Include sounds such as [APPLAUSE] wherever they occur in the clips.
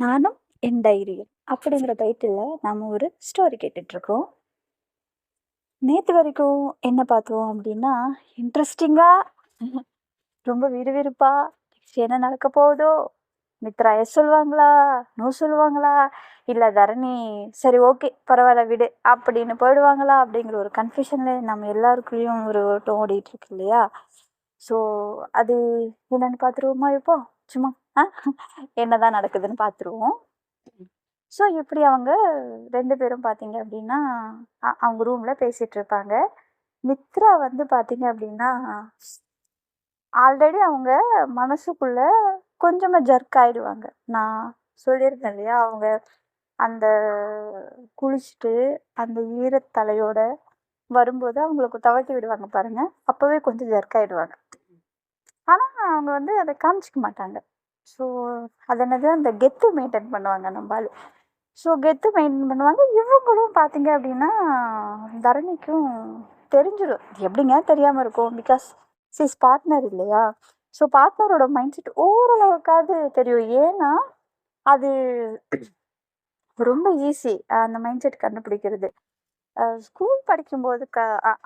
நானும் என் தைரியம் அப்படிங்கிற டைட்டிலில் நம்ம ஒரு ஸ்டோரி கேட்டுட்ருக்கோம். நேற்று வரைக்கும் என்ன பார்த்தோம் அப்படின்னா இன்ட்ரெஸ்டிங்காக ரொம்ப விறுவிறுப்பாக நெக்ஸ்ட் என்ன நடக்க போகுதோ மித்ரா எஸ் சொல்லுவாங்களா நோ சொல்லுவாங்களா இல்லை தரணி சரி ஓகே பரவாயில்ல விடு அப்படின்னு போயிடுவாங்களா அப்படிங்கிற ஒரு கன்ஃபியூஷனில் நம்ம எல்லாருக்குள்ளேயும் ஒரு ஓட்டம் ஓடிட்டுருக்கு இல்லையா? ஸோ அது என்னென்னு பார்த்துருவோமா இப்போ? சும்மா. என்னதான் நடக்குதுன்னு பார்த்துருவோம் ஸோ இப்படி அவங்க ரெண்டு பேரும் பார்த்தீங்க அப்படின்னா அவங்க ரூமில் பேசிகிட்டு இருப்பாங்க. மித்ரா வந்து பார்த்தீங்க அப்படின்னா ஆல்ரெடி அவங்க மனசுக்குள்ள கொஞ்சமாக ஜர்க் ஆயிடுவாங்க. நான் சொல்லியிருந்தேன் இல்லையா அவங்க அந்த குளிச்சுட்டு அந்த ஈரத்தலையோட வரும்போது அவங்களுக்கு தவட்டி விடுவாங்க பாருங்க அப்போவே கொஞ்சம் ஜர்க் ஆயிடுவாங்க. ஆனால் அவங்க வந்து அதை காமிச்சிக்க மாட்டாங்க. ஸோ அது அந்த கெத்து மெயின்டைன் பண்ணுவாங்க நம்மளால ஸோ கெத்து மெயின்டைன் பண்ணுவாங்க. இவங்களும் பார்த்தீங்க அப்படின்னா தரணிக்கும் தெரிஞ்சிடும் இது எப்படிங்க தெரியாமல் இருக்கும்? பிகாஸ் சிஸ் பார்ட்னர் இல்லையா? ஸோ பார்ட்னரோட மைண்ட் செட் ஓரளவுக்காவது தெரியும். ஏன்னா அது ரொம்ப ஈஸி அந்த மைண்ட் செட் கண்டுபிடிக்கிறது. ஸ்கூல் படிக்கும்போது க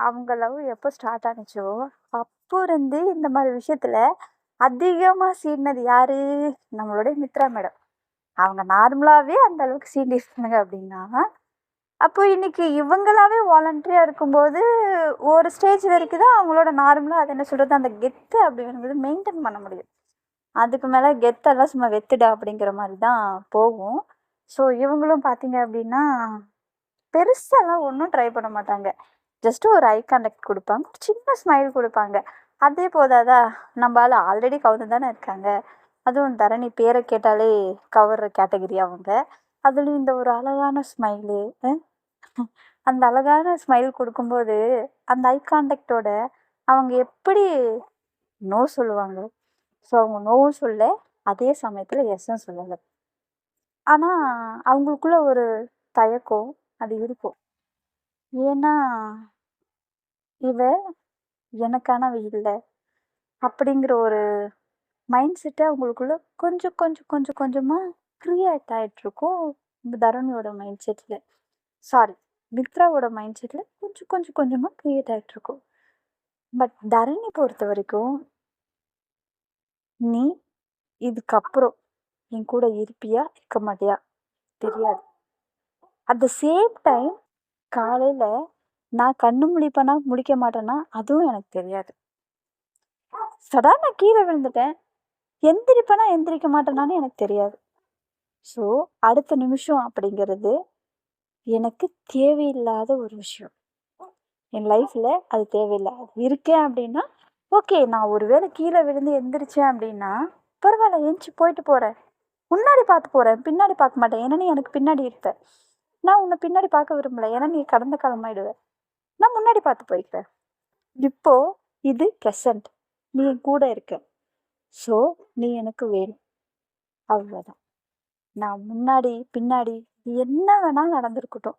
அவங்க லவ் எப்போ ஸ்டார்ட் ஆனுச்சோ அப்போ இருந்து இந்த மாதிரி விஷயத்தில் அதிகமாக சீடினது யாரு? நம்மளுடைய மித்ரா மேடம். அவங்க நார்மலாகவே அந்த அளவுக்கு சீண்டிருக்காங்க அப்படின்னா அப்போ இன்னைக்கு இவங்களாவே வாலண்டரியாக இருக்கும்போது ஒரு ஸ்டேஜ் வரைக்கும் தான் அவங்களோட நார்மலாக அது என்ன சொல்கிறது அந்த கெத்து அப்படிங்கிறது மெயின்டைன் பண்ண முடியும். அதுக்கு மேலே கெத்தெல்லாம் சும்மா வெத்துடா அப்படிங்கிற மாதிரி தான் போகும். ஸோ இவங்களும் பார்த்தீங்க அப்படின்னா பெருசாலாம் ஒன்றும் ட்ரை பண்ண மாட்டாங்க. ஜஸ்ட்டு ஒரு ஐ கான்டாக்ட் கொடுப்பாங்க ஒரு சின்ன ஸ்மைல் கொடுப்பாங்க. அதே போதாதா? நம்மளால ஆல்ரெடி கவுந்து தானே இருக்காங்க. அதுவும் தரணி பேரை கேட்டாலே கவர்ற கேட்டகரி அவங்க. அதுலேயும் இந்த ஒரு அழகான ஸ்மைலு அந்த அழகான ஸ்மைல் கொடுக்கும்போது அந்த ஐ கான்டாக்டோட அவங்க எப்படி நோ சொல்லுவாங்க? ஸோ அவங்க நோவும் சொல்ல அதே சமயத்தில் எஸ்ஸும் சொல்லலை ஆனால் அவங்களுக்குள்ள ஒரு தயக்கம் அது இருக்கும். ஏன்னா இவ எனக்கானவை இல்லை அப்படிங்கிற ஒரு மைண்ட் செட்டை அவங்களுக்குள்ள கொஞ்சம் கொஞ்சம் கொஞ்சம் கொஞ்சமாக க்ரியேட் ஆகிட்ருக்கும் இந்த தரணியோட மைண்ட் செட்டில் சாரி மித்ராவோட மைண்ட் செட்டில் கொஞ்சம் கொஞ்சம் கொஞ்சமாக க்ரியேட் ஆகிட்ருக்கும் பட் தரணி பொறுத்த வரைக்கும் நீ இதுக்கப்புறம் என் கூட இருப்பியா இருக்க மாட்டியா? தெரியாது. அட் த சேம் டைம் காலையில் நான் கண்ணு முழிப்பேனா முழிக்க மாட்டேன்னா அதுவும் எனக்கு தெரியாது. சடா நான் கீழே விழுந்துட்டேன். எந்திரிப்பேனா எந்திரிக்க மாட்டேனான்னு எனக்கு தெரியாது. ஸோ அடுத்த நிமிஷம் அப்படிங்கிறது எனக்கு தேவையில்லாத ஒரு விஷயம். என் லைஃப்பில் அது தேவையில்லை அது இருக்கேன் அப்படின்னா ஓகே நான் ஒருவேளை கீழே விழுந்து எந்திரிச்சேன் அப்படின்னா பரவாயில்ல எந்திச்சு போயிட்டு போகிறேன் முன்னாடி பார்த்து போகிறேன் பின்னாடி பார்க்க மாட்டேன். ஏன்னா நீ எனக்கு பின்னாடி இருப்ப. நான் உன்னை பின்னாடி பார்க்க விரும்பலை. ஏன்னா நீ கடந்த காலமாயிடுவேன் நான் முன்னாடி பார்த்து போய்க்கிறேன். இப்போ இது ப்ரெசண்ட் நீ என் கூட இருக்க. ஸோ நீ எனக்கு வேணும். அவ்வளோதான் நான் முன்னாடி பின்னாடி என்ன வேணாலும் நடந்திருக்கட்டும்.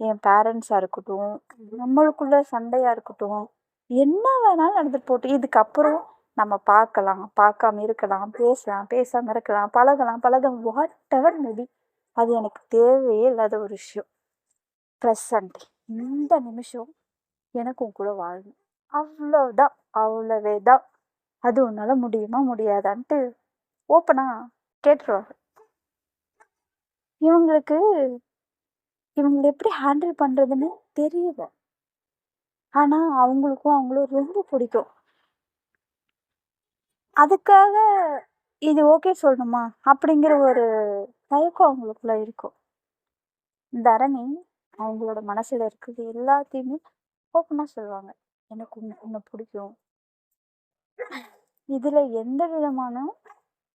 என் பேரண்ட்ஸாக இருக்கட்டும் நம்மளுக்குள்ள சண்டையாக இருக்கட்டும் என்ன வேணாலும் நடந்துட்டு போட்டு இதுக்கப்புறம் நம்ம பார்க்கலாம் பார்க்காம இருக்கலாம் பேசலாம் பேசாமல் இருக்கலாம் பழகலாம் பழக வாட் எவர் மேபி அது எனக்கு தேவையே இல்லாத ஒரு விஷயம். ப்ரெசண்ட் இந்த நிமிஷம் எனக்கும் கூட வாழணும். அவ்வளோதான் அவ்வளவே தான் அது உன்னால முடியுமா முடியாதான்ட்டு ஓப்பனாக கேட்டுருவாங்க இவங்களுக்கு இவங்களை எப்படி ஹேண்டில் பண்ணுறதுன்னு தெரியல. ஆனால் அவங்களுக்கும் அவங்களும் ரொம்ப பிடிக்கும். அதுக்காக இது ஓகே சொல்லணுமா? அப்படிங்கிற ஒரு தயக்கம் அவங்களுக்குள்ள இருக்கும். தரணி அவங்களோட மனசுல இருக்கிறது எல்லாத்தையுமே ஓப்பனாக சொல்லுவாங்க. எனக்கு உன்னை உன்னை பிடிக்கும். இதுல எந்த விதமான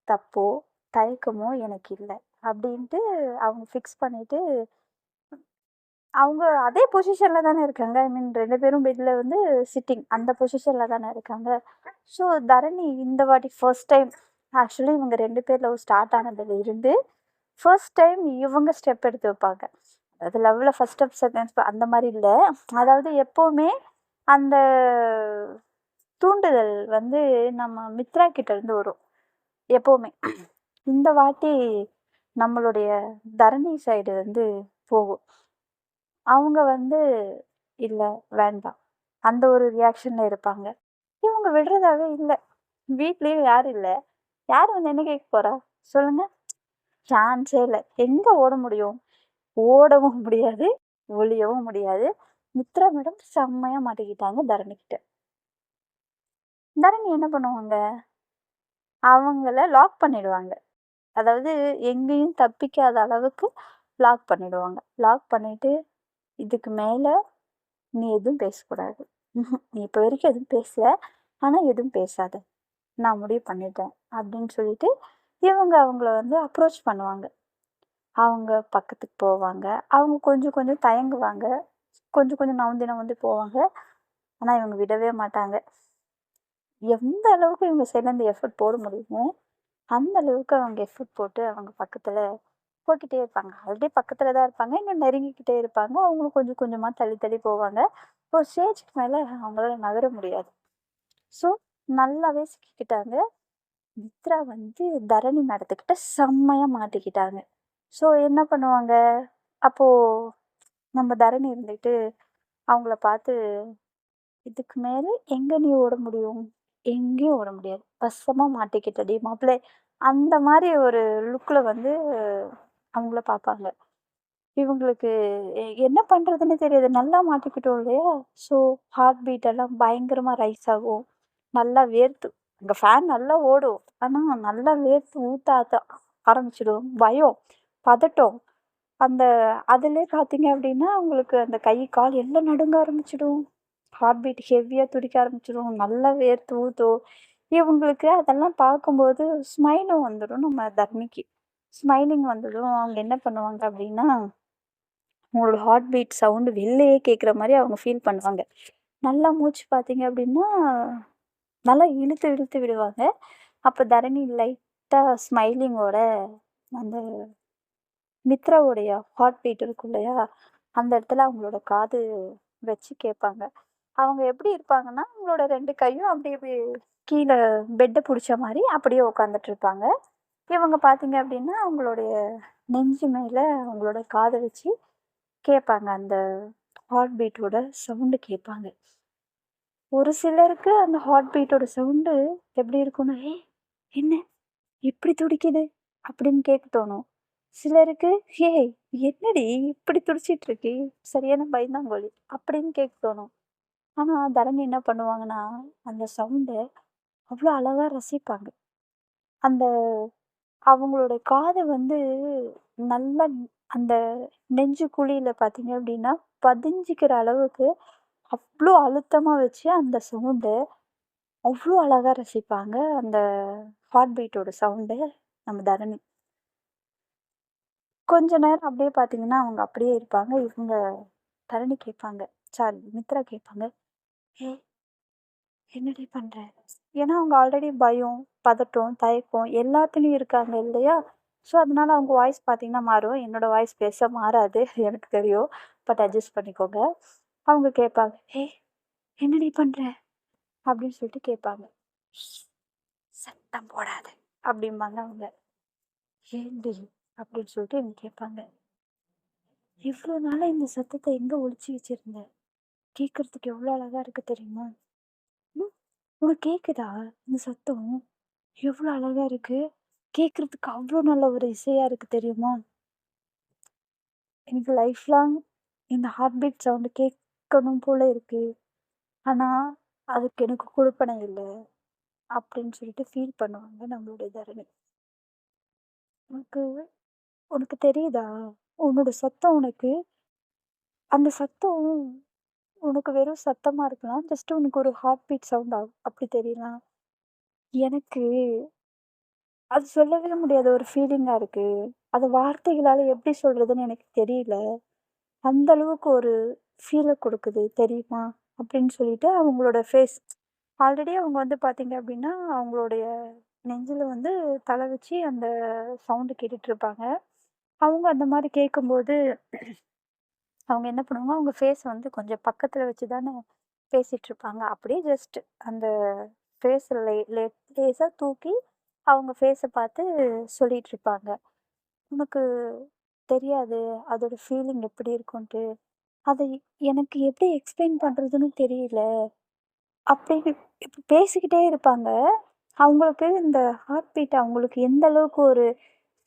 தப்போ தயக்கமோ எனக்கு இல்லை. அப்படின்ட்டு அவங்க ஃபிக்ஸ் பண்ணிட்டு அவங்க அதே பொசிஷன்ல தானே இருக்காங்க. ஐ மீன் ரெண்டு பேரும் பெட்ல வந்து சிட்டிங் அந்த பொசிஷன்ல தானே இருக்காங்க. ஸோ தரணி இந்த வாட்டி ஃபர்ஸ்ட் டைம் ஆக்சுவலி இவங்க ரெண்டு பேர் லவ் ஸ்டார்ட் ஆனதுல இருந்து ஃபர்ஸ்ட் டைம் இவங்க ஸ்டெப் எடுத்து வைப்பாங்க. அதாவது லவ்வில் ஃபஸ்ட் ஸ்டெப் செகண்ட்ஸ் அந்த மாதிரி இல்லை அதாவது எப்போவுமே அந்த தூண்டுதல் வந்து நம்ம மித்ரா கிட்டேருந்து வரும் எப்போவுமே இந்த வாட்டி நம்மளுடைய தரணி சைடு வந்து போகும். அவங்க வந்து, இல்லை வேண்டாம்." அந்த ஒரு ரியாக்ஷனில் இருப்பாங்க. இவங்க விடுறதாவே இல்லை வீட்லேயும் யாரும் இல்லை யார் வந்து என்ன கேட்க போகிறா சொல்லுங்கள் சான்ஸே இல்லை எங்கே ஓட முடியும்? ஓடவும் முடியாது, ஒழியவும் முடியாது. மித்ரா மேடம் செம்மையா மாட்டிக்கிட்டாங்க தரணிக்கிட்ட தரணி என்ன பண்ணுவாங்க? அவங்கள லாக் பண்ணிடுவாங்க. அதாவது எங்கேயும் தப்பிக்காத அளவுக்கு லாக் பண்ணிடுவாங்க. லாக் பண்ணிட்டு, "இதுக்கு மேல நீ எதுவும் பேசக்கூடாது. [LAUGHS] நீ இப்போ வரைக்கும் எதுவும் பேசல. ஆனால் எதுவும் பேசாத. நான் முடிவு பண்ணிட்டேன்." அப்படின்னு சொல்லிட்டு, இவங்க அவங்கள வந்து அப்ரோச் பண்ணுவாங்க. அவங்க பக்கத்துக்கு போவாங்க. அவங்க கொஞ்சம் கொஞ்சம் தயங்குவாங்க. கொஞ்சம் கொஞ்சம் நவுந்து நவுந்து போவாங்க. ஆனால் இவங்க விடவே மாட்டாங்க. எந்த அளவுக்கு இவங்க சைட்லேருந்து எஃபோர்ட் போட முடியுமோ, அந்த அளவுக்கு அவங்க எஃபோர்ட் போட்டு அவங்க பக்கத்தில் போய்கிட்டே இருப்பாங்க. ஆல்ரெடி பக்கத்தில் தான் இருப்பாங்க. இன்னும் நெருங்கிக்கிட்டே இருப்பாங்க. அவங்களும் கொஞ்சம் கொஞ்சமாக தள்ளி தள்ளி போவாங்க. ஒரு ஸ்டேஜ்க்கு மேலே அவங்களால நகர முடியாது. ஸோ, நல்லாவே சிக்கிக்கிட்டாங்க. மித்ரா வந்து தரணி மேடத்துக்கிட்ட செம்மையாக மாட்டிக்கிட்டாங்க. ஸோ, என்ன பண்ணுவாங்க? அப்போது நம்ம தரணி இருந்துட்டு அவங்கள பார்த்து, "இதுக்கு மேலே எங்கே நீ ஓட முடியும்? எங்கேயும் ஓட முடியாது. பசமாக மாட்டிக்கிட்டடி மாப்பிள்ளை அந்த மாதிரி ஒரு லுக்கில் வந்து அவங்கள பார்ப்பாங்க. இவங்களுக்கு எ என்ன பண்ணுறதுன்னு தெரியாது. நல்லா மாட்டிக்கிட்டோம் இல்லையா? ஸோ, ஹார்ட் பீட் எல்லாம் பயங்கரமாக ரைஸ் ஆகும். நல்லா வேர்த்து அங்கே ஃபேன் நல்லா ஓடும். ஆனால் நல்லா வேர்த்து ஊத்த ஆரம்பிச்சிடும் பயம், பதட்டம். அந்த அதிலே பார்த்தீங்க அப்படின்னா, உங்களுக்கு அந்த கை, கால் எல்லாம் நடுங்க ஆரம்பிச்சிடும் ஹார்ட் பீட் ஹெவியாக துடிக்க ஆரம்பிச்சிடும் நல்லா வேர்த்து ஊத்தும். இவங்களுக்கு அதெல்லாம் பார்க்கும்போது ஸ்மைலும் வந்துடும் நம்ம தர்மிக்கு ஸ்மைலிங் வந்ததும் அவங்க என்ன பண்ணுவாங்க அப்படின்னா, அவங்களோட ஹார்ட் பீட் சவுண்டு வெளிலையே கேட்குற மாதிரி அவங்க ஃபீல் பண்ணுவாங்க. நல்லா மூச்சு பார்த்தீங்க அப்படின்னா, நல்லா இழுத்து இழுத்து விடுவாங்க. அப்போ தரணி லைட்டாக ஸ்மைலிங்கோட அந்த மித்ராவுடைய ஹார்ட் பீட் இருக்கும் இல்லையா? அந்த இடத்துல அவங்களோட காது வச்சு கேட்பாங்க. அவங்க எப்படி இருப்பாங்கன்னா, அவங்களோட ரெண்டு கையும் அப்படி இப்படி கீழே பெட்டை பிடிச்ச மாதிரி அப்படியே உட்காந்துட்டு இருப்பாங்க. இவங்க பார்த்தீங்க அப்படின்னா, அவங்களுடைய நெஞ்சு மேலே அவங்களோட காதை வச்சு கேட்பாங்க. அந்த ஹார்ட் பீட்டோட சவுண்டு கேட்பாங்க. ஒரு சிலருக்கு அந்த ஹார்ட் பீட்டோட சவுண்டு எப்படி இருக்கும்னா, ஏ என்ன? இப்படி துடிக்குது?" அப்படின்னு கேட்க தோணும். சிலருக்கு, "ஏய்! என்னடி இப்படி துடிச்சிட்டு இருக்கு? சரியான பயந்தாங்கோழி அப்படின்னு கேட்க தோணும். ஆனா தரணி என்ன பண்ணுவாங்கன்னா, அந்த சவுண்டை அவ்வளோ அழகா ரசிப்பாங்க. அந்த அவங்களோட காதை வந்து நல்லா அந்த நெஞ்சு குழியில பார்த்தீங்க அப்படின்னா, பதிஞ்சிக்கிற அளவுக்கு அவ்வளோ அழுத்தமா வச்சு அந்த சவுண்டை அவ்வளோ அழகா ரசிப்பாங்க. அந்த ஹார்ட் பீட்டோட சவுண்டை நம்ம தரணி. கொஞ்ச நேரம் அப்படியே பார்த்தீங்கன்னா, அவங்க அப்படியே இருப்பாங்க. இவங்க தரணி கேட்பாங்க. சாரி மித்ரா கேட்பாங்க. ஏ என்னடி பண்ணுற ஏன்னா அவங்க ஆல்ரெடி பயம், பதட்டம், தயக்கம் எல்லாத்துலேயும் இருக்காங்க இல்லையா? ஸோ, அதனால அவங்க வாய்ஸ் பார்த்தீங்கன்னா மாறும். என்னோட வாய்ஸ் பேச மாறாது. எனக்கு தெரியும். பட் அட்ஜஸ்ட் பண்ணிக்கோங்க. அவங்க கேட்பாங்க. ஏ என்னடி பண்ணுற அப்படின்னு சொல்லிட்டு கேட்பாங்க. "சத்தம் போடாது அப்படிம்பாங்க அவங்க. ஏண்டி அப்படின்னு சொல்லிட்டு இவங்க கேட்பாங்க. இவ்வளோ நாளாக இந்த சத்தத்தை எங்கே ஒழிச்சு வச்சிருந்த? கேட்கறதுக்கு எவ்வளோ அழகாக இருக்கு தெரியுமா? உனக்கு கேட்குதா இந்த சத்தம்? எவ்வளோ அழகாக இருக்கு. கேட்குறதுக்கு அவ்வளோ நல்ல ஒரு இசையாக இருக்கு தெரியுமா? எனக்கு லைஃப் லாங் இந்த ஹார்ட் பீட் சவுண்டு கேட்கணும் போல இருக்கு. ஆனால் அதுக்கு எனக்கு கொடுப்பனை இல்லை அப்படின்னு சொல்லிட்டு ஃபீல் பண்ணுவாங்க நம்மளுடைய தரணி. "உனக்கு உனக்கு தெரியுதா? உன்னோட சத்தம் உனக்கு அந்த சத்தம் உனக்கு வெறும் சத்தமா இருக்கலாம். ஜஸ்ட் உனக்கு ஒரு ஹார்ட் பீட் சவுண்ட் ஆகும். அப்படி தெரியலாம். எனக்கு அது சொல்லவே முடியாத ஒரு ஃபீலிங்காக இருக்கு. அது வார்த்தைகளால் எப்படி சொல்றதுன்னு எனக்கு தெரியல. அந்த அளவுக்கு ஒரு ஃபீலை கொடுக்குது தெரியுமா?" அப்படின்னு சொல்லிட்டு அவங்களோட ஃபேஸ் ஆல்ரெடி அவங்க வந்து பார்த்தீங்க அப்படின்னா, அவங்களுடைய நெஞ்சில் வந்து தலை வச்சு அந்த சவுண்டு கேட்டுட்ருப்பாங்க இருப்பாங்க. அவங்க அந்த மாதிரி கேட்கும்போது அவங்க என்ன பண்ணுவாங்க, அவங்க ஃபேஸ் வந்து கொஞ்சம் பக்கத்தில் வச்சு தானே பேசிகிட்டு இருப்பாங்க. அப்படியே ஜஸ்ட் அந்த ஃபேஸில் லே லே லேசா தூக்கி அவங்க ஃபேஸை பார்த்து சொல்லிகிட்டு இருப்பாங்க. உனக்கு தெரியாது அதோட ஃபீலிங் எப்படி இருக்கும்ன்ட்டு. அதை எனக்கு எப்படி எக்ஸ்பிளைன் பண்ணுறதுன்னு தெரியல. அப்படின்னு இப்ப பேசிக்கிட்டே இருப்பாங்க. அவங்களுக்கு இந்த ஹார்ட் பீட் அவங்களுக்கு எந்த அளவுக்கு ஒரு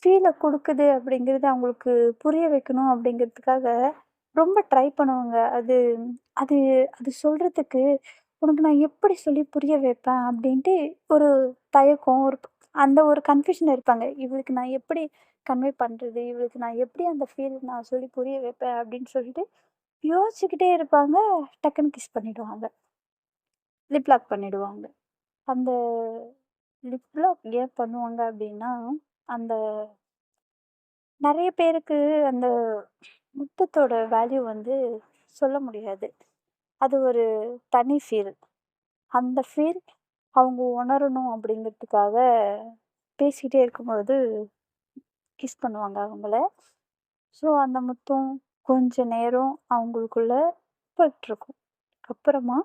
ஃபீலை கொடுக்குது அப்படிங்கிறது அவங்களுக்கு புரிய வைக்கணும் அப்படிங்கிறதுக்காக ரொம்ப ட்ரை பண்ணுவாங்க. அது அது அது சொல்கிறதுக்கு உனக்கு நான் எப்படி சொல்லி புரிய வைப்பேன் அப்படின்ட்டு ஒரு தயக்கம், ஒரு அந்த ஒரு கன்ஃபியூஷன் இருப்பாங்க. இவளுக்கு நான் எப்படி கன்வே பண்ணுறது இவளுக்கு நான் எப்படி அந்த ஃபீல் நான் சொல்லி புரிய வைப்பேன்? அப்படின்னு சொல்லிட்டு யோசிச்சுக்கிட்டே இருப்பாங்க. டக்குன்னு கிஸ் பண்ணிடுவாங்க. லிப் லாக் அந்த லிப் லாக் ஏன் பண்ணுவாங்க அப்படின்னா, அந்த நிறைய பேருக்கு அந்த முத்தத்தோட வேல்யூ வந்து சொல்ல முடியாது. அது ஒரு தனி ஃபீல். அந்த ஃபீல் அவங்க உணரணும் அப்படிங்கிறதுக்காக பேசிக்கிட்டே இருக்கும்போது கிஸ் பண்ணுவாங்க அவங்கள. ஸோ அந்த முத்தம் கொஞ்ச நேரம் அவங்களுக்குள்ள போயிட்டுருக்கும். அப்புறமா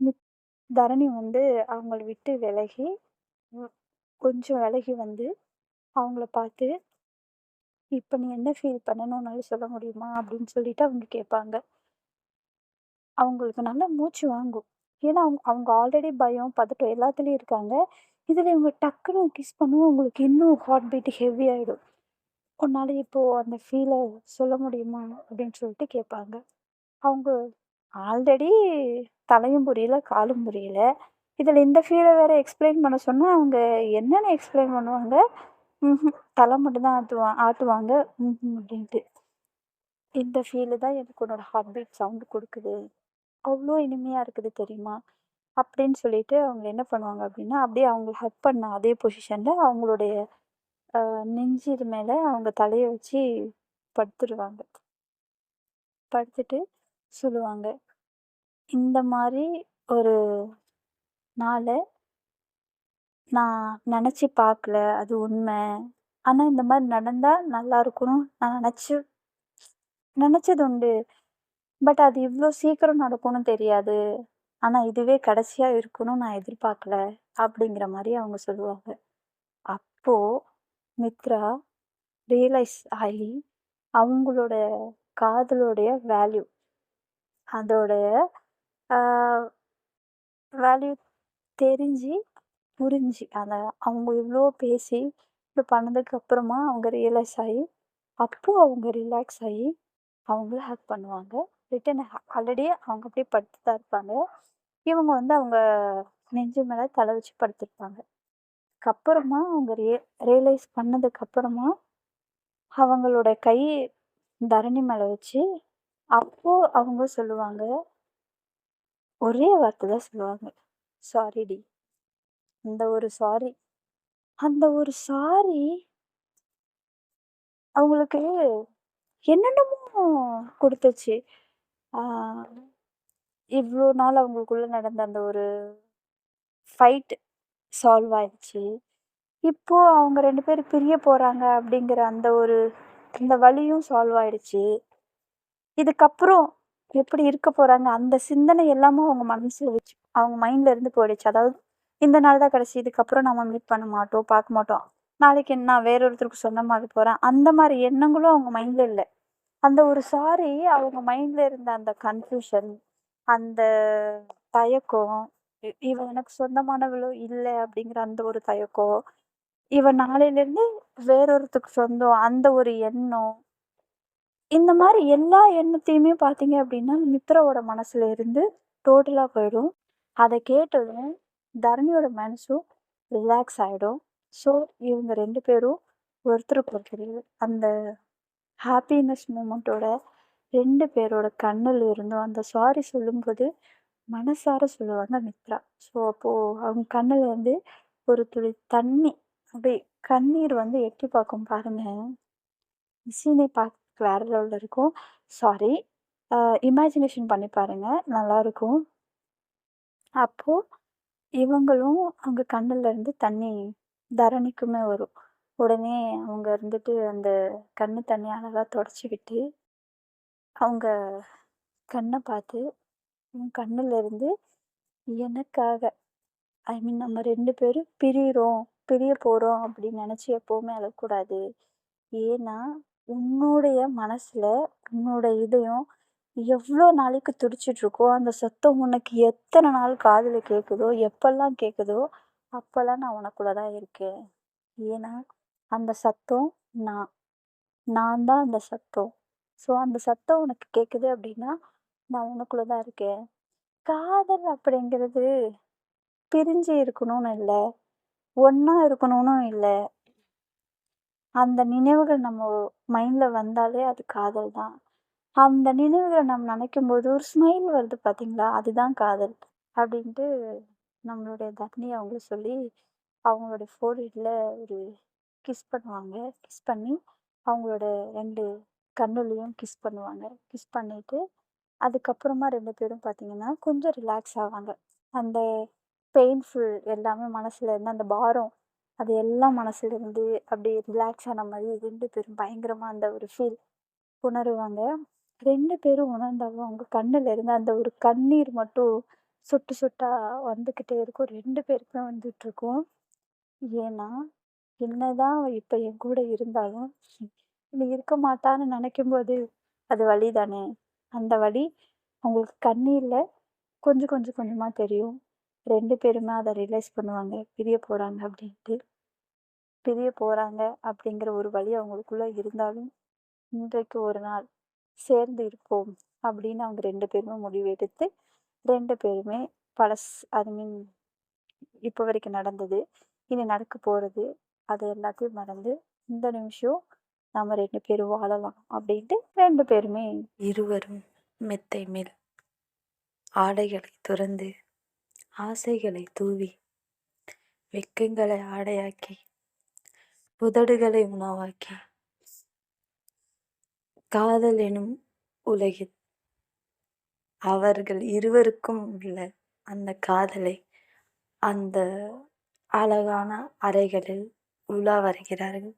மித் தரணி வந்து அவங்கள விட்டு விலகி, கொஞ்சம் விலகி வந்து அவங்கள பார்த்து, இப்போ நீ என்ன ஃபீல் பண்ணணும் உன்னால சொல்ல முடியுமா?" அப்படின்னு சொல்லிட்டு அவங்க கேட்பாங்க. அவங்களுக்கு நல்லா மூச்சு வாங்கும். ஏன்னா அவங்க அவங்க ஆல்ரெடி பயம், பதட்டம் எல்லாத்துலேயும் இருக்காங்க. இதில் இவங்க டக்குன்னு கிஸ் பண்ணுவோம் அவங்களுக்கு இன்னும் ஹார்ட் பீட் ஹெவி ஆகிடும் உன்னால் இப்போது அந்த ஃபீலை சொல்ல முடியுமா?" அப்படின்னு சொல்லிட்டு கேட்பாங்க. அவங்க ஆல்ரெடி தலையும் புரியல, காலும் புரியல. இதில் இந்த ஃபீலை வேறு எக்ஸ்பிளைன் பண்ண சொன்னால் அவங்க என்னென்னு எக்ஸ்பிளைன் பண்ணுவாங்க? ம்ஹ்ம். தலை மட்டும் தான் ஆட்டுவா ஆட்டுவாங்க. ம்ஹ்ம் அப்படின்ட்டு. "இந்த ஃபீலு தான் எனக்கு உன்னோட ஹார்ட் பீட் சவுண்ட் குடுக்குது. அவ்ளோ இனிமையா இருக்குது தெரியுமா?" அப்படின்னு சொல்லிட்டு அவங்க என்ன பண்ணுவாங்க அப்படின்னா, அப்படியே அவங்கள ஹக் பண்ண அதே பொசிஷன்ல அவங்களுடைய அ நெஞ்சு இது மேல அவங்க தலைய வச்சு படுத்துருவாங்க. படுத்துட்டு சொல்லுவாங்க. "இந்த மாரி ஒரு நாள நான் நினச்சி பார்க்கல. அது உண்மை ஆனா இந்த மாரி நடந்தா நல்லா இருக்கும்னு நான் நினச்சி நினச்சது உண்டு. பட் அது இவ்ளோ சீக்கிரம் நடக்கும்னு தெரியாது. ஆனா இதுவே கடைசியா இருக்கும்னு நான் எதிர்பார்க்கல." அப்படிங்கிற மாரி அவங்க சொல்லுவாங்க. அப்போ மித்ரா ரியலைஸ் ஆயி, அவங்களோட காதலோடைய வேல்யூ அதோடைய வேல்யூ தெரிஞ்சு, புரிஞ்சு, அதை அவங்க இவ்வளோ பேசி, இது பண்ணதுக்கு அப்புறமா அவங்க ரியலைஸ் ஆகி அப்போ அவங்க ரிலாக்ஸ் ஆகி அவங்கள ஹக் பண்ணுவாங்க. ரிட்டன் ஆல்ரெடி அவங்க அப்படியே படுத்து தான் இருப்பாங்க. இவங்க வந்து அவங்க நெஞ்சு மேலே தலை வச்சு படுத்துருப்பாங்க அதுக்கப்புறமா அவங்க ரிய ரியலைஸ் பண்ணதுக்கப்புறமா அவங்களோட கை தரணி மேலே வச்சு, அப்போ அவங்க சொல்லுவாங்க. ஒரே வார்த்தை தான் சொல்லுவாங்க. "சாரிடி." அந்த ஒரு சாரி. அந்த ஒரு சாரி அவங்களுக்கு என்னென்னமோ கொடுத்துச்சு இவ்வளோ நாள் அவங்களுக்குள்ள நடந்த அந்த ஒரு ஃபைட் சால்வ் ஆயிடுச்சு. இப்போ அவங்க ரெண்டு பேரும் பிரிய போறாங்க அப்படிங்கிற அந்த ஒரு அந்த வழியும் சால்வ் ஆயிடுச்சு. இதுக்கப்புறம் எப்படி இருக்க போறாங்க, அந்த சிந்தனை எல்லாமும் அவங்க மனசுல வச்சு அவங்க மைண்ட்ல இருந்து போயிடுச்சு. அதாவது இந்த நாள் தான் கடைசி. இதுக்கப்புறம் நம்ம மீட் பண்ண மாட்டோம், பார்க்க மாட்டோம். நாளைக்கு என்ன வேறொருத்தருக்கு சொந்தமாக போகிறேன் அந்த மாதிரி எண்ணங்களும் அவங்க மைண்டில் இல்லை அந்த ஒரு சாரி அவங்க மைண்டில் இருந்த அந்த கன்ஃப்யூஷன், அந்த தயக்கம், இவன் எனக்கு சொந்தமானவளோ இல்லை அப்படிங்கிற அந்த ஒரு தயக்கம், இவன் நாளையிலேருந்து வேறொருத்தருக்கு சொந்தம் அந்த ஒரு எண்ணம். இந்த மாதிரி எல்லா எண்ணத்தையுமே பார்த்தீங்க அப்படின்னா, மித்ராவோட மனசுல இருந்து டோட்டலாக போயிடும். அதை கேட்டதும் தரணியோட மனசும் ரிலாக்ஸ் ஆகிடும் ஸோ இவங்க ரெண்டு பேரும் ஒருத்தருக்கு ஒருத்தர் அந்த ஹாப்பினஸ் மூமெண்ட்டோட ரெண்டு பேரோட கண்ணில் இருந்தும் அந்த சாரி சொல்லும்போது மனசார சொல்லுவாங்க மித்ரா. ஸோ அப்போது அவங்க கண்ணில் வந்து ஒரு துளி தண்ணி அப்படியே கண்ணீர் வந்து எட்டி பார்க்கும் பாருங்க. சீனை பார்க்க வேற லெவலில் இருக்கும். சாரி. இமேஜினேஷன் பண்ணி பாருங்கள் நல்லாயிருக்கும் அப்போது இவங்களும் அவங்க கண்ணுல இருந்து தண்ணி தரணிக்குமே வரும். உடனே அவங்க இருந்துட்டு அந்த கண்ணு தண்ணி அழகாக தொடச்சு விட்டு, அவங்க கண்ணை பார்த்து, உன் இருந்து எனக்காக ஐ மீன் நம்ம ரெண்டு பேரும் பிரியிறோம், பிரிய போகிறோம் அப்படின்னு நினச்சி எப்போவுமே அழக்கூடாது. ஏன்னா, உன்னுடைய மனசில் உன்னோட இதயம் எவ்வளோ நாளைக்கு துடிச்சிட்ருக்கோ, அந்த சத்தம் உனக்கு எத்தனை நாள் காதில் கேட்குதோ, எப்பெல்லாம் கேட்குதோ, அப்போல்லாம் நான் உனக்குள்ள தான் இருக்கேன். ஏன்னா, அந்த சத்தம் நான். நான் தான் அந்த சத்தம். ஸோ, அந்த சத்தம் உனக்கு கேட்குது அப்படின்னா, நான் உனக்குள்ள தான் இருக்கேன். காதல் அப்படிங்கிறது பிரிஞ்சு இருக்கணும்னு இல்லை ஒன்றா இருக்கணும்னும் இல்லை அந்த நினைவுகள் நம்ம மைண்டில் வந்தாலே அது காதல் தான். அந்த நினைவுகளை நம்ம நெனைக்கும்போது ஒரு ஸ்மைல் வருது பார்த்தீங்களா? அதுதான் காதல். அப்படின்ட்டு நம்மளுடைய தக்னி அவங்க சொல்லி, அவங்களோட ஃபோர்ஹெட்டில் ஒரு கிஸ் பண்ணுவாங்க. கிஸ் பண்ணி, அவங்களோட ரெண்டு கண்ணுலையும் கிஸ் பண்ணுவாங்க. கிஸ் பண்ணிவிட்டு அதுக்கப்புறமா ரெண்டு பேரும் பார்த்தீங்கன்னா, கொஞ்சம் ரிலாக்ஸ் ஆவாங்க. அந்த பெயின்ஃபுல் எல்லாமே மனசில் இருந்து அந்த பாரம், அது எல்லாம் மனசுலேருந்து அப்படியே ரிலாக்ஸ் ஆன மாதிரி ரெண்டு பேரும் பயங்கரமாக அந்த ஒரு ஃபீல் உணருவாங்க. ரெண்டு பேரும் உணர்ந்தாலும் அவங்க கண்ணில் இருந்து அந்த ஒரு கண்ணீர் மட்டும் சொட்டு சொட்டா வந்துக்கிட்டே இருக்கும். ரெண்டு பேருக்குமே வந்துட்டுருக்கும். ஏன்னா, என்னதான் அவ இப்ப என் கூட இருந்தாலும், இனி இருக்க மாட்டான்னு நினைக்கும் போது அது வழி தானே! அந்த வழி அவங்களுக்கு கண்ணீர்ல கொஞ்சம் கொஞ்சம் கொஞ்சமா தெரியும். ரெண்டு பேருமே அதை ரியலைஸ் பண்ணுவாங்க. பிரிய போறாங்க அப்படின்ட்டு. பிரிய போறாங்க அப்படிங்கிற ஒரு வழி அவங்களுக்குள்ள இருந்தாலும், இன்றைக்கு ஒரு நாள் சேர்ந்து இருப்போம் அப்படின்னு அவங்க ரெண்டு பேருமே முடிவெடுத்து, ரெண்டு பேருமே பழஸ் ஐ மீன் இப்போ வரைக்கும் நடந்தது, இனி நடக்க போகிறது அது எல்லாத்தையும் மறந்து, இந்த நிமிஷம் நம்ம ரெண்டு பேரும் வாழலாம் அப்படின்ட்டு ரெண்டு பேருமே இருவரும் மெத்தை மேல் ஆடைகளை துறந்து, ஆசைகளை தூவி, வெக்கங்களை ஆடையாக்கி, புதடுகளை உணவாக்கி, காதல் எனும் உலகில் அவர்கள் இருவருக்கும் உள்ள அந்த காதலை, அந்த அழகான அறைகளில் உலா வருகிறார்கள்.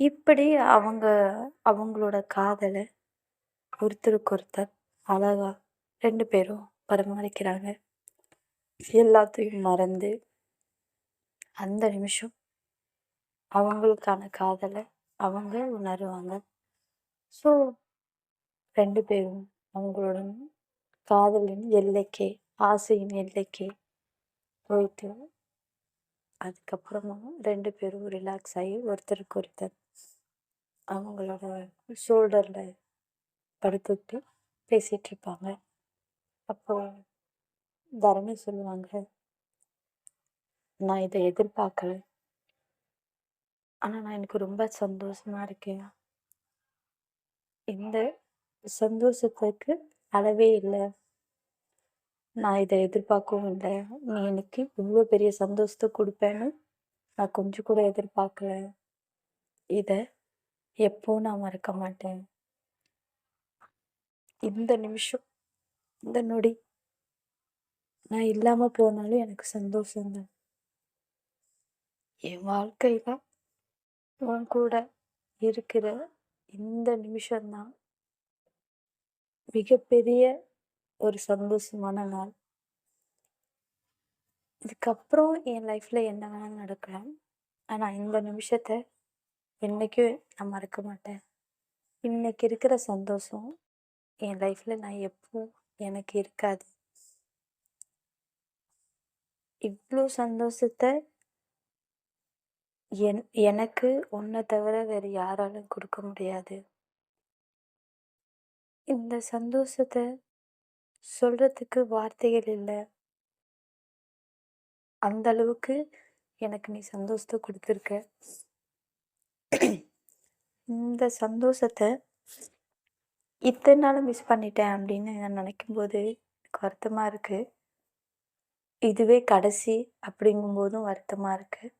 இப்படி அவங்க அவங்களோட காதலை ஒருத்தருக்கொருத்தர் அழகா ரெண்டு பேரும் பரிமாறிக்கிறாங்க. எல்லாத்தையும் மறந்து, அந்த நிமிஷம் அவங்களுக்கான காதலை அவங்க உணருவாங்க. ஸோ ரெண்டு பேரும் அவங்களோட காதலின் எல்லைக்கே, ஆசையின் எல்லைக்கே போயிட்டு, அதுக்கப்புறமா ரெண்டு பேரும் ரிலாக்ஸ் ஆகி ஒருத்தருக்கு ஒருத்தர் அவங்களோட ஷோல்டர்ல படுத்துக்கிட்டு பேசிட்டுருப்பாங்க. அப்போ தரணி சொல்லுவாங்க, "நான் இதை எதிர்பார்க்கல. ஆனால் நான் எனக்கு ரொம்ப சந்தோஷமாக இருக்கேன். இந்த சந்தோஷத்துக்கு அளவே இல்லை நான் இதை எதிர்பார்க்கவும் இல்லை நீ எனக்கு இவ்வளோ பெரிய சந்தோஷத்தை கொடுப்பேன்னு நான் கொஞ்சம் கூட எதிர்பார்க்கல. இதை எப்போ நான் மறக்க மாட்டேன். இந்த நிமிஷம், இந்த நொடி நான் இல்லாமல் போனாலும் எனக்கு சந்தோஷம் தான். என் வாழ்க்கையில உன் கூட இருக்கிற இந்த நிமிஷம் தான் மிகப்பெரிய ஒரு சந்தோஷமான நாள். இதுக்கப்புறம் என் லைஃப்ல என்ன வேணாலும் நடக்கலாம். ஆனால் இந்த நிமிஷத்தை என்னைக்கும் நான் மறக்க மாட்டேன். இன்னைக்கு இருக்கிற சந்தோஷம் என் லைஃப்ல நான் எப்பவும் எனக்கு இருக்காது. இவ்வளோ சந்தோஷத்தை என் எனக்கு உன்னை தவிர வேறு யாராலும் கொடுக்க முடியாது. இந்த சந்தோஷத்தை சொல்கிறதுக்கு வார்த்தைகள் இல்லை. அந்த அளவுக்கு எனக்கு நீ சந்தோஷத்தை கொடுத்துருக்க. இந்த சந்தோஷத்தை இத்தனை நாளும் மிஸ் பண்ணிட்டேன் அப்படின்னு நான் நினைக்கும்போது எனக்கு வருத்தமாக இருக்குது இதுவே கடைசி அப்படிங்கும்போதும் வருத்தமாக இருக்குது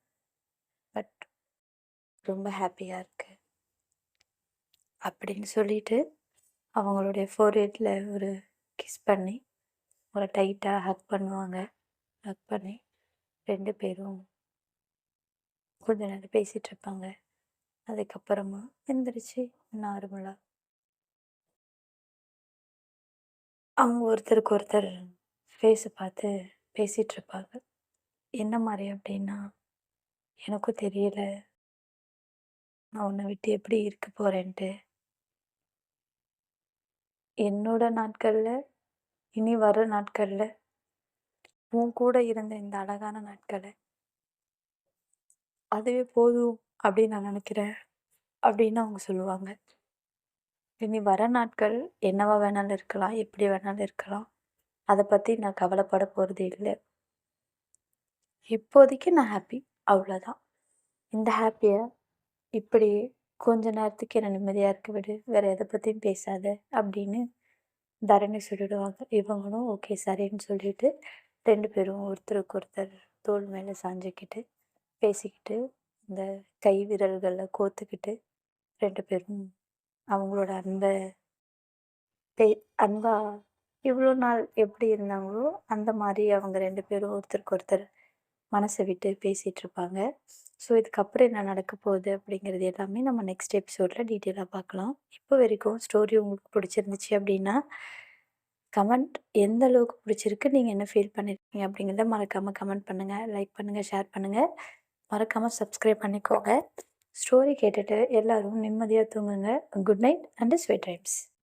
ரொம்ப ஹாப்பியாக இருக்குது அப்படின்னு சொல்லிட்டு, அவங்களுடைய ஃபோர்ஹெட்ல ஒரு கிஸ் பண்ணி, ஒரு டைட்டாக ஹக் பண்ணுவாங்க. ஹக் பண்ணி ரெண்டு பேரும் கொஞ்ச நேரம் பேசிட்டுருப்பாங்க. அதுக்கப்புறமா எந்திரிச்சு நார்மலாக அவங்க ஒருத்தருக்கு ஒருத்தர் ஃபேஸை பார்த்து பேசிகிட்ருப்பாங்க என்ன மாதிரி அப்படின்னா, எனக்கும் தெரியல. நான் உன்னை விட்டு எப்படி இருக்க போறேன்ட்டு. என்னோட நாட்களில் இனி வர நாட்களில் உன் கூட இருந்த இந்த அழகான நாட்களை அதுவே போதும் அப்படின்னு நான் நினைக்கிறேன். அப்படின்னு அவங்க சொல்லுவாங்க. இனி வர நாட்கள் என்னவா வேணாலும் இருக்கலாம், எப்படி வேணாலும் இருக்கலாம். அதை பற்றி நான் கவலைப்பட போகிறது இல்லை இப்போதைக்கு நான் ஹாப்பி. அவ்வளோதான். இந்த ஹாப்பியை இப்படி கொஞ்ச நேரத்துக்கு என்ன நிம்மதியாக இருக்க விடு. வேற எதை பற்றியும் பேசாத அப்படின்னு தரணி சொல்லிடுவாங்க. இவங்களும் ஓகே சரின்னு சொல்லிட்டு ரெண்டு பேரும் ஒருத்தருக்கு ஒருத்தர் தோல் மேலே சாஞ்சுக்கிட்டு, பேசிக்கிட்டு, இந்த கை விரல்களில் கோத்துக்கிட்டு ரெண்டு பேரும் அவங்களோட அன்பை பே அன்பா இவ்வளோ நாள் எப்படி இருந்தாங்களோ, அந்த மாதிரி அவங்க ரெண்டு பேரும் ஒருத்தருக்கு ஒருத்தர் மனசை விட்டு பேசிகிட்டு இருப்பாங்க. ஸோ இதுக்கப்புறம் என்ன நடக்க போகுது அப்படிங்கிறது எல்லாமே நம்ம நெக்ஸ்ட் எபிசோடில் டீட்டெயிலாக பார்க்கலாம். இப்போ வரைக்கும் ஸ்டோரி உங்களுக்கு பிடிச்சிருந்துச்சு அப்படின்னா, கமெண்ட் எந்த அளவுக்கு பிடிச்சிருக்கு, நீங்கள் என்ன ஃபீல் பண்ணியிருக்கீங்க அப்படிங்கிறத மறக்காமல் கமெண்ட் பண்ணுங்கள் லைக் பண்ணுங்கள் ஷேர் பண்ணுங்கள் மறக்காமல் சப்ஸ்கிரைப் பண்ணிக்கோங்க. ஸ்டோரி கேட்டுட்டு எல்லோரும் நிம்மதியாக தூங்குங்க. Good night and sweet dreams.